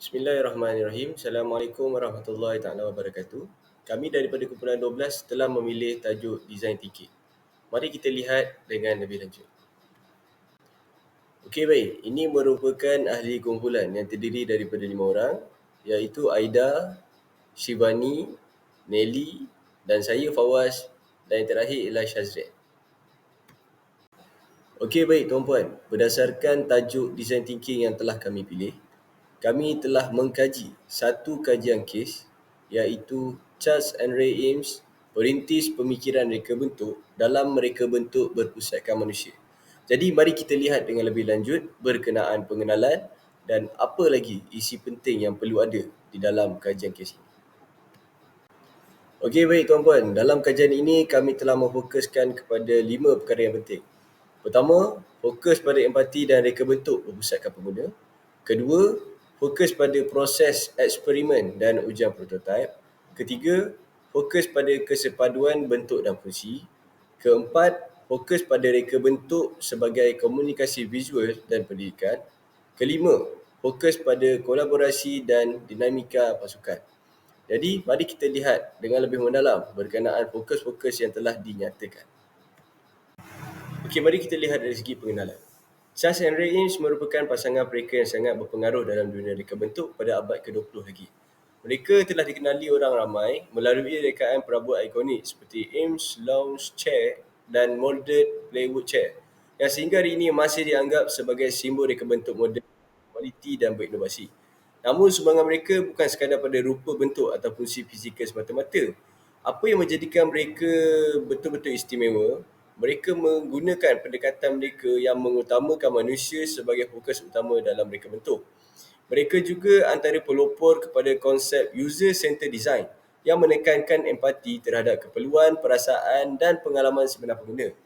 Bismillahirrahmanirrahim. Assalamualaikum warahmatullahi taala wabarakatuh. Kami daripada kumpulan 12 telah memilih tajuk Design Thinking. Mari kita lihat dengan lebih lanjut. Okey baik, ini merupakan ahli kumpulan yang terdiri daripada lima orang iaitu Aida, Shivani, Nelly dan saya Fawaz dan yang terakhir ialah Shazrin. Okey baik tuan-puan, berdasarkan tajuk design thinking yang telah kami pilih, kami telah mengkaji satu kajian kes iaitu Charles and Ray Ames perintis pemikiran reka bentuk dalam mereka bentuk berpusatkan manusia. Jadi mari kita lihat dengan lebih lanjut berkenaan pengenalan dan apa lagi isi penting yang perlu ada di dalam kajian kes ini. Okey baik tuan-puan, dalam kajian ini kami telah memfokuskan kepada lima perkara yang penting. Pertama, fokus pada empati dan reka bentuk berpusatkan pengguna. Kedua, fokus pada proses eksperimen dan ujian prototipe. Ketiga, fokus pada kesepaduan bentuk dan fungsi. Keempat, fokus pada reka bentuk sebagai komunikasi visual dan pendidikan. Kelima, fokus pada kolaborasi dan dinamika pasukan. Jadi, mari kita lihat dengan lebih mendalam berkenaan fokus-fokus yang telah dinyatakan. Okey, mari kita lihat dari segi pengenalan. Charles Ray Eames merupakan pasangan mereka yang sangat berpengaruh dalam dunia reka bentuk pada abad ke-20 lagi. Mereka telah dikenali orang ramai melalui rekaan perabot ikonik seperti Ames Lounge Chair dan Molded Plywood Chair yang sehingga hari ini masih dianggap sebagai simbol reka bentuk moden, kualiti dan berinovasi. Namun sumbangan mereka bukan sekadar pada rupa bentuk atau fungsi fizikal semata-mata. Apa yang menjadikan mereka betul-betul istimewa mereka menggunakan pendekatan mereka yang mengutamakan manusia sebagai fokus utama dalam mereka bentuk. Mereka juga antara pelopor kepada konsep user-centered design yang menekankan empati terhadap keperluan, perasaan dan pengalaman sebenar pengguna.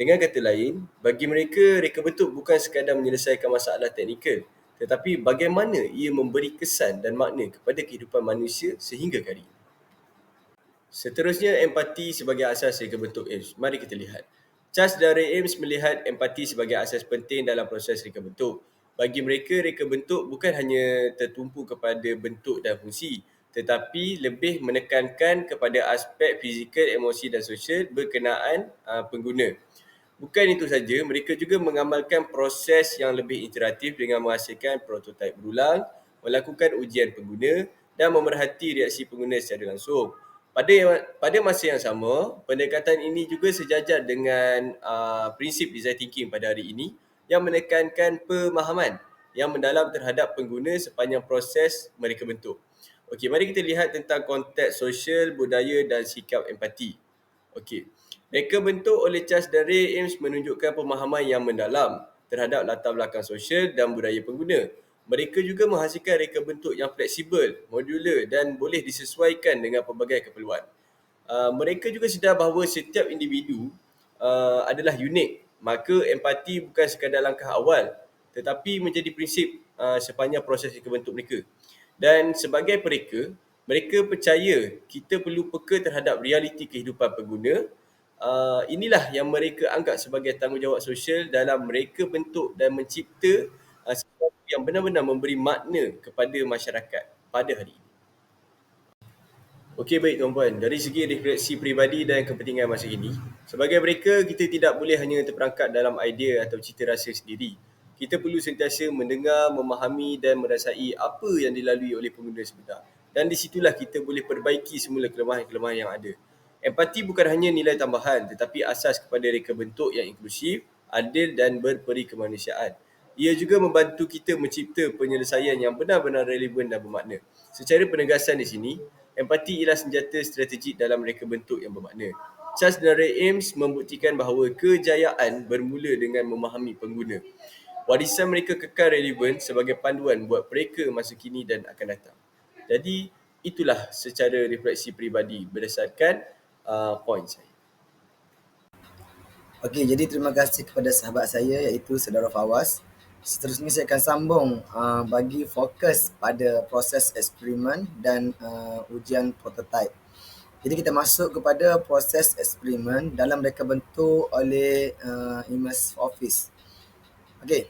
Dengan kata lain, bagi mereka, reka bentuk bukan sekadar menyelesaikan masalah teknikal, tetapi bagaimana ia memberi kesan dan makna kepada kehidupan manusia sehingga hari ini. Seterusnya, empati sebagai asas reka bentuk Ames. Mari kita lihat. Charles dari Ames melihat empati sebagai asas penting dalam proses reka bentuk. Bagi mereka, reka bentuk bukan hanya tertumpu kepada bentuk dan fungsi, tetapi lebih menekankan kepada aspek fizikal, emosi dan sosial berkenaan uh, pengguna. Bukan itu saja, mereka juga mengamalkan proses yang lebih interaktif dengan menghasilkan prototipe berulang, melakukan ujian pengguna dan memerhati reaksi pengguna secara langsung. Pada pada masa yang sama, pendekatan ini juga sejajar dengan uh, prinsip design thinking pada hari ini yang menekankan pemahaman yang mendalam terhadap pengguna sepanjang proses mereka bentuk. Okey, mari kita lihat tentang konteks sosial, budaya dan sikap empati. Okey. Mereka bentuk oleh Charles dan Ray Ames menunjukkan pemahaman yang mendalam terhadap latar belakang sosial dan budaya pengguna mereka juga menghasilkan reka bentuk yang fleksibel, modular dan boleh disesuaikan dengan pelbagai keperluan. Uh, mereka juga sedar bahawa setiap individu uh, adalah unik. Maka empati bukan sekadar langkah awal tetapi menjadi prinsip uh, sepanjang proses reka bentuk mereka. Dan sebagai mereka, mereka percaya kita perlu peka terhadap realiti kehidupan pengguna. Uh, inilah yang mereka anggap sebagai tanggungjawab sosial dalam mereka bentuk dan mencipta uh, yang benar-benar memberi makna kepada masyarakat pada hari ini. Okey baik tuan-puan, dari segi refleksi peribadi dan kepentingan masa ini, sebagai mereka kita tidak boleh hanya terperangkap dalam idea atau cita rasa sendiri. Kita perlu sentiasa mendengar, memahami dan merasai apa yang dilalui oleh pengguna sebenar. Dan di situlah kita boleh perbaiki semula kelemahan-kelemahan yang ada. Empati bukan hanya nilai tambahan tetapi asas kepada reka bentuk yang inklusif, adil dan berperi kemanusiaan. Ia juga membantu kita mencipta penyelesaian yang benar-benar relevan dan bermakna. Secara penegasan di sini, empati ialah senjata strategik dalam mereka bentuk yang bermakna. Charles dan Ray Ames membuktikan bahawa kejayaan bermula dengan memahami pengguna. Warisan mereka kekal relevan sebagai panduan buat mereka masa kini dan akan datang. Jadi, itulah secara refleksi peribadi berdasarkan uh, poin saya. Okey, jadi terima kasih kepada sahabat saya iaitu Saudara Fawaz seterusnya saya akan sambung uh, bagi fokus pada proses eksperimen dan uh, ujian prototipe. Jadi kita masuk kepada proses eksperimen dalam reka bentuk oleh uh, Immersive Office. Okey.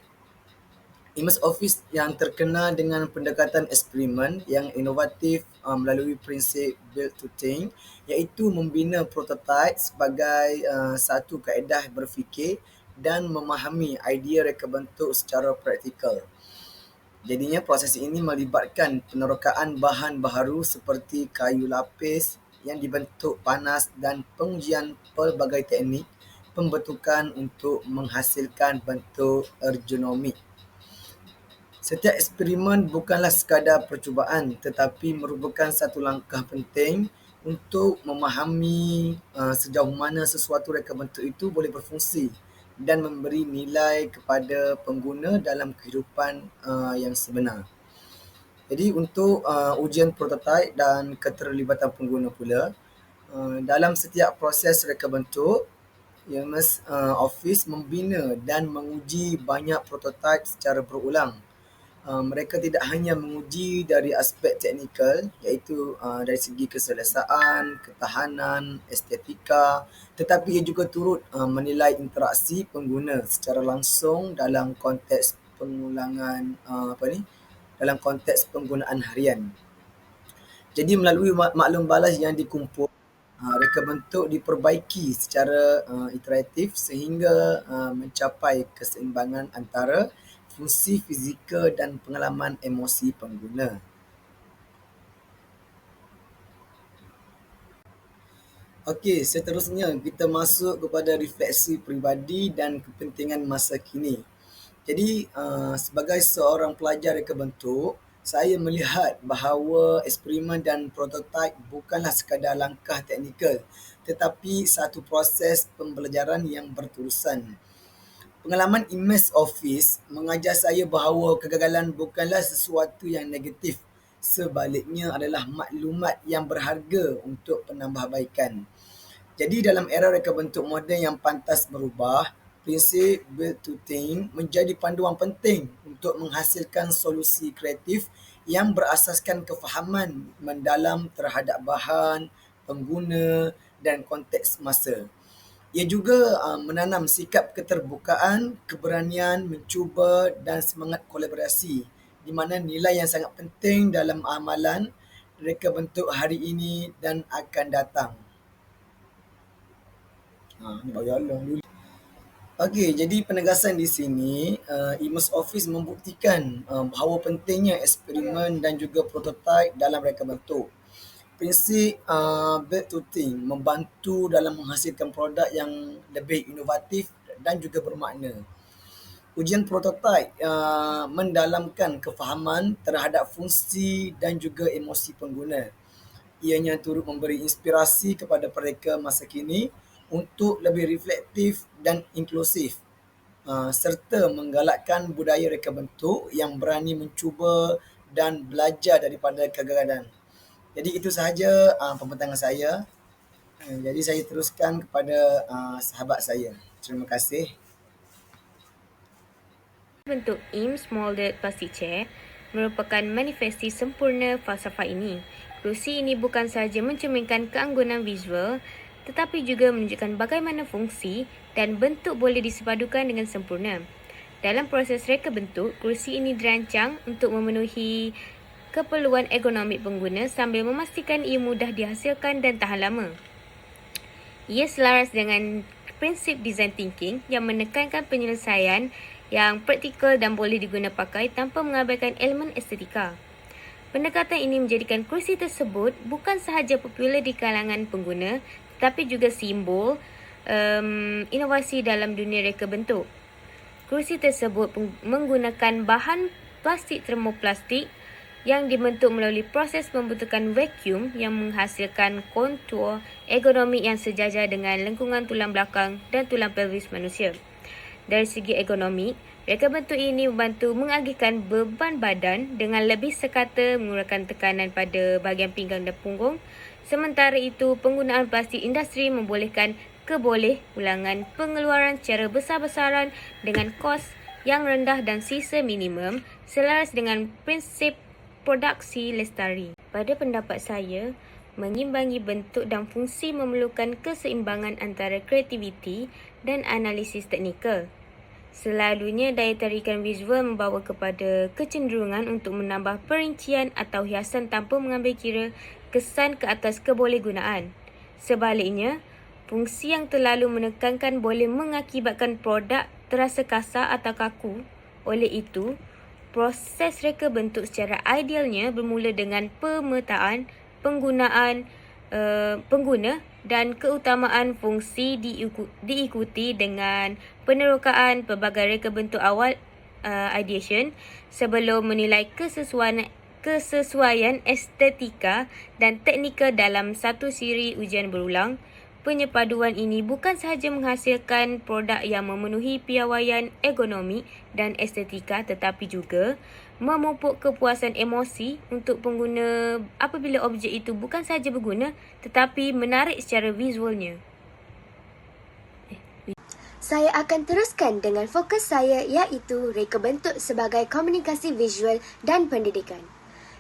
Imus Office yang terkenal dengan pendekatan eksperimen yang inovatif uh, melalui prinsip build to think iaitu membina prototype sebagai uh, satu kaedah berfikir dan memahami idea reka bentuk secara praktikal. Jadinya proses ini melibatkan penerokaan bahan baharu seperti kayu lapis yang dibentuk panas dan pengujian pelbagai teknik pembentukan untuk menghasilkan bentuk ergonomik. Setiap eksperimen bukanlah sekadar percubaan tetapi merupakan satu langkah penting untuk memahami uh, sejauh mana sesuatu reka bentuk itu boleh berfungsi dan memberi nilai kepada pengguna dalam kehidupan uh, yang sebenar. Jadi untuk uh, ujian prototipe dan keterlibatan pengguna pula, uh, dalam setiap proses reka bentuk, EMS uh, Office membina dan menguji banyak prototipe secara berulang. Uh, mereka tidak hanya menguji dari aspek teknikal iaitu uh, dari segi keselesaan, ketahanan, estetika tetapi ia juga turut uh, menilai interaksi pengguna secara langsung dalam konteks pengulangan uh, apa ni dalam konteks penggunaan harian. Jadi melalui maklum balas yang dikumpul uh, reka bentuk diperbaiki secara uh, iteratif sehingga uh, mencapai keseimbangan antara fungsi fizikal dan pengalaman emosi pengguna. Okey, seterusnya kita masuk kepada refleksi peribadi dan kepentingan masa kini. Jadi, uh, sebagai seorang pelajar reka bentuk, saya melihat bahawa eksperimen dan prototipe bukanlah sekadar langkah teknikal tetapi satu proses pembelajaran yang berterusan. Pengalaman immerse office mengajar saya bahawa kegagalan bukanlah sesuatu yang negatif. Sebaliknya adalah maklumat yang berharga untuk penambahbaikan. Jadi dalam era reka bentuk moden yang pantas berubah, prinsip build to think menjadi panduan penting untuk menghasilkan solusi kreatif yang berasaskan kefahaman mendalam terhadap bahan, pengguna dan konteks masa. Ia juga uh, menanam sikap keterbukaan, keberanian mencuba dan semangat kolaborasi di mana nilai yang sangat penting dalam amalan reka bentuk hari ini dan akan datang. Ha, Allah. Okey, jadi penegasan di sini, uh, Imus Office membuktikan uh, bahawa pentingnya eksperimen dan juga prototipe dalam reka bentuk prinsip uh, build to think membantu dalam menghasilkan produk yang lebih inovatif dan juga bermakna. Ujian prototipe uh, mendalamkan kefahaman terhadap fungsi dan juga emosi pengguna. Ianya turut memberi inspirasi kepada mereka masa kini untuk lebih reflektif dan inklusif uh, serta menggalakkan budaya reka bentuk yang berani mencuba dan belajar daripada kegagalan. Jadi itu sahaja uh, pembentangan saya. Uh, jadi saya teruskan kepada uh, sahabat saya. Terima kasih. Bentuk IMS Molded Plastic Chair merupakan manifesti sempurna falsafah ini. Kerusi ini bukan sahaja mencerminkan keanggunan visual tetapi juga menunjukkan bagaimana fungsi dan bentuk boleh disepadukan dengan sempurna. Dalam proses reka bentuk, kerusi ini dirancang untuk memenuhi keperluan ergonomik pengguna sambil memastikan ia mudah dihasilkan dan tahan lama. Ia selaras dengan prinsip design thinking yang menekankan penyelesaian yang praktikal dan boleh diguna pakai tanpa mengabaikan elemen estetika. Pendekatan ini menjadikan kursi tersebut bukan sahaja popular di kalangan pengguna tetapi juga simbol um, inovasi dalam dunia reka bentuk. Kursi tersebut menggunakan bahan plastik termoplastik yang dibentuk melalui proses membutuhkan vacuum yang menghasilkan kontur ergonomik yang sejajar dengan lengkungan tulang belakang dan tulang pelvis manusia. Dari segi ergonomik, reka bentuk ini membantu mengagihkan beban badan dengan lebih sekata mengurangkan tekanan pada bahagian pinggang dan punggung. Sementara itu, penggunaan plastik industri membolehkan keboleh ulangan pengeluaran secara besar-besaran dengan kos yang rendah dan sisa minimum selaras dengan prinsip produksi lestari. Pada pendapat saya, mengimbangi bentuk dan fungsi memerlukan keseimbangan antara kreativiti dan analisis teknikal. Selalunya daya tarikan visual membawa kepada kecenderungan untuk menambah perincian atau hiasan tanpa mengambil kira kesan ke atas kebolehgunaan. Sebaliknya, fungsi yang terlalu menekankan boleh mengakibatkan produk terasa kasar atau kaku. Oleh itu, proses reka bentuk secara idealnya bermula dengan pemetaan penggunaan uh, pengguna dan keutamaan fungsi diikuti dengan penerokaan pelbagai reka bentuk awal uh, ideation sebelum menilai kesesuaian kesesuaian estetika dan teknikal dalam satu siri ujian berulang. Penyepaduan ini bukan sahaja menghasilkan produk yang memenuhi piawaian ergonomi dan estetika tetapi juga memupuk kepuasan emosi untuk pengguna apabila objek itu bukan sahaja berguna tetapi menarik secara visualnya. Saya akan teruskan dengan fokus saya iaitu reka bentuk sebagai komunikasi visual dan pendidikan.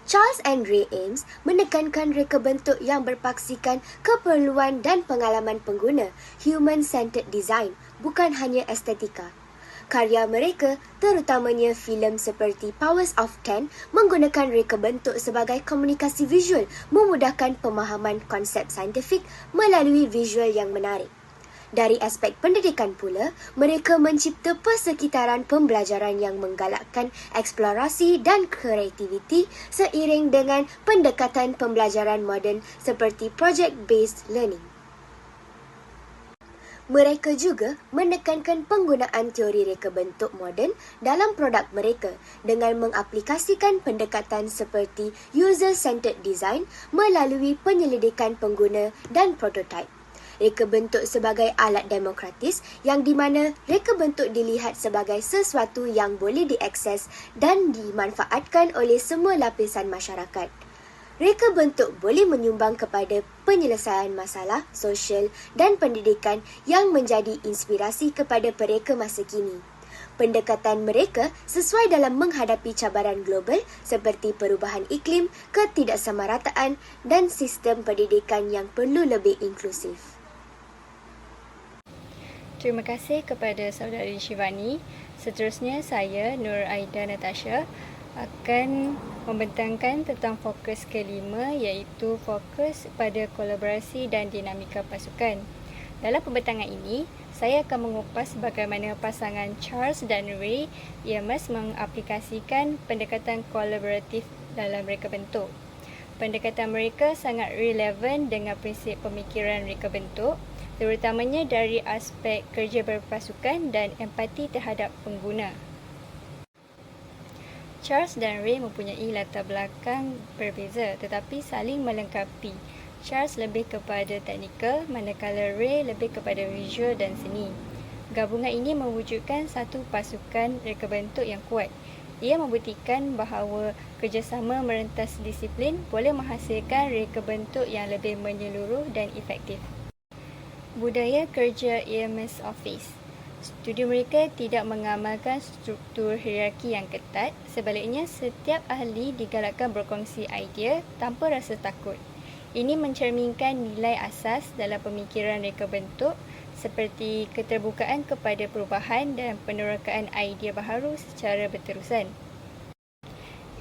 Charles and Ray Ames menekankan reka bentuk yang berpaksikan keperluan dan pengalaman pengguna, human-centered design, bukan hanya estetika. Karya mereka, terutamanya filem seperti Powers of Ten, menggunakan reka bentuk sebagai komunikasi visual memudahkan pemahaman konsep saintifik melalui visual yang menarik. Dari aspek pendidikan pula, mereka mencipta persekitaran pembelajaran yang menggalakkan eksplorasi dan kreativiti seiring dengan pendekatan pembelajaran moden seperti project-based learning. Mereka juga menekankan penggunaan teori reka bentuk moden dalam produk mereka dengan mengaplikasikan pendekatan seperti user-centered design melalui penyelidikan pengguna dan prototype. Reka bentuk sebagai alat demokratis yang di mana reka bentuk dilihat sebagai sesuatu yang boleh diakses dan dimanfaatkan oleh semua lapisan masyarakat. Reka bentuk boleh menyumbang kepada penyelesaian masalah sosial dan pendidikan yang menjadi inspirasi kepada mereka masa kini. Pendekatan mereka sesuai dalam menghadapi cabaran global seperti perubahan iklim, ketidaksamarataan dan sistem pendidikan yang perlu lebih inklusif. Terima kasih kepada saudari Shivani. Seterusnya saya Nur Aida Natasha akan membentangkan tentang fokus kelima iaitu fokus pada kolaborasi dan dinamika pasukan. Dalam pembentangan ini, saya akan mengupas bagaimana pasangan Charles dan Ray EMS mengaplikasikan pendekatan kolaboratif dalam reka bentuk. Pendekatan mereka sangat relevan dengan prinsip pemikiran reka bentuk, terutamanya dari aspek kerja berpasukan dan empati terhadap pengguna. Charles dan Ray mempunyai latar belakang berbeza tetapi saling melengkapi. Charles lebih kepada teknikal manakala Ray lebih kepada visual dan seni. Gabungan ini mewujudkan satu pasukan reka bentuk yang kuat. Ia membuktikan bahawa kerjasama merentas disiplin boleh menghasilkan reka bentuk yang lebih menyeluruh dan efektif. Budaya kerja EMS Office Studio mereka tidak mengamalkan struktur hierarki yang ketat. Sebaliknya, setiap ahli digalakkan berkongsi idea tanpa rasa takut. Ini mencerminkan nilai asas dalam pemikiran reka bentuk seperti keterbukaan kepada perubahan dan penerokaan idea baharu secara berterusan.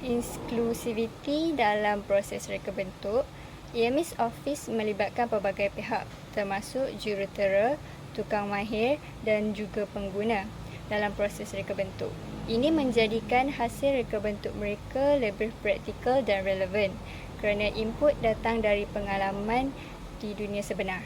Inklusiviti dalam proses reka bentuk EMS Office melibatkan pelbagai pihak termasuk jurutera, tukang mahir dan juga pengguna dalam proses reka bentuk. Ini menjadikan hasil reka bentuk mereka lebih praktikal dan relevan kerana input datang dari pengalaman di dunia sebenar.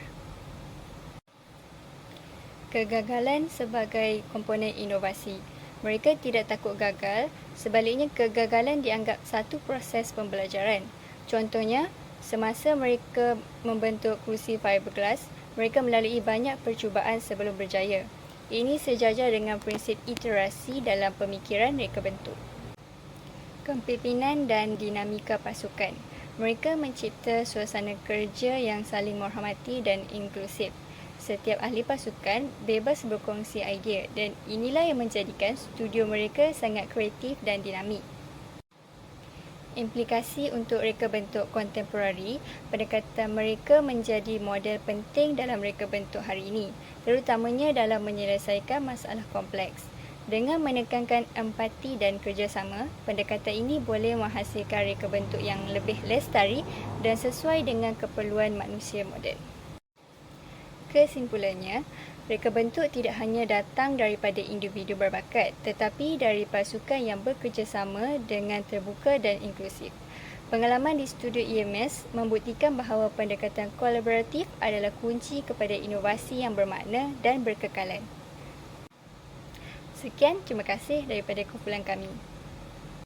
Kegagalan sebagai komponen inovasi. Mereka tidak takut gagal, sebaliknya kegagalan dianggap satu proses pembelajaran. Contohnya, semasa mereka membentuk kerusi fiberglass, mereka melalui banyak percubaan sebelum berjaya. Ini sejajar dengan prinsip iterasi dalam pemikiran reka bentuk. Kepimpinan dan dinamika pasukan. Mereka mencipta suasana kerja yang saling menghormati dan inklusif. Setiap ahli pasukan bebas berkongsi idea dan inilah yang menjadikan studio mereka sangat kreatif dan dinamik. Implikasi untuk reka bentuk kontemporari, pendekatan mereka menjadi model penting dalam reka bentuk hari ini, terutamanya dalam menyelesaikan masalah kompleks. Dengan menekankan empati dan kerjasama, pendekatan ini boleh menghasilkan reka bentuk yang lebih lestari dan sesuai dengan keperluan manusia moden. Kesimpulannya, reka bentuk tidak hanya datang daripada individu berbakat tetapi dari pasukan yang bekerjasama dengan terbuka dan inklusif. Pengalaman di studio EMS membuktikan bahawa pendekatan kolaboratif adalah kunci kepada inovasi yang bermakna dan berkekalan. Sekian, terima kasih daripada kumpulan kami.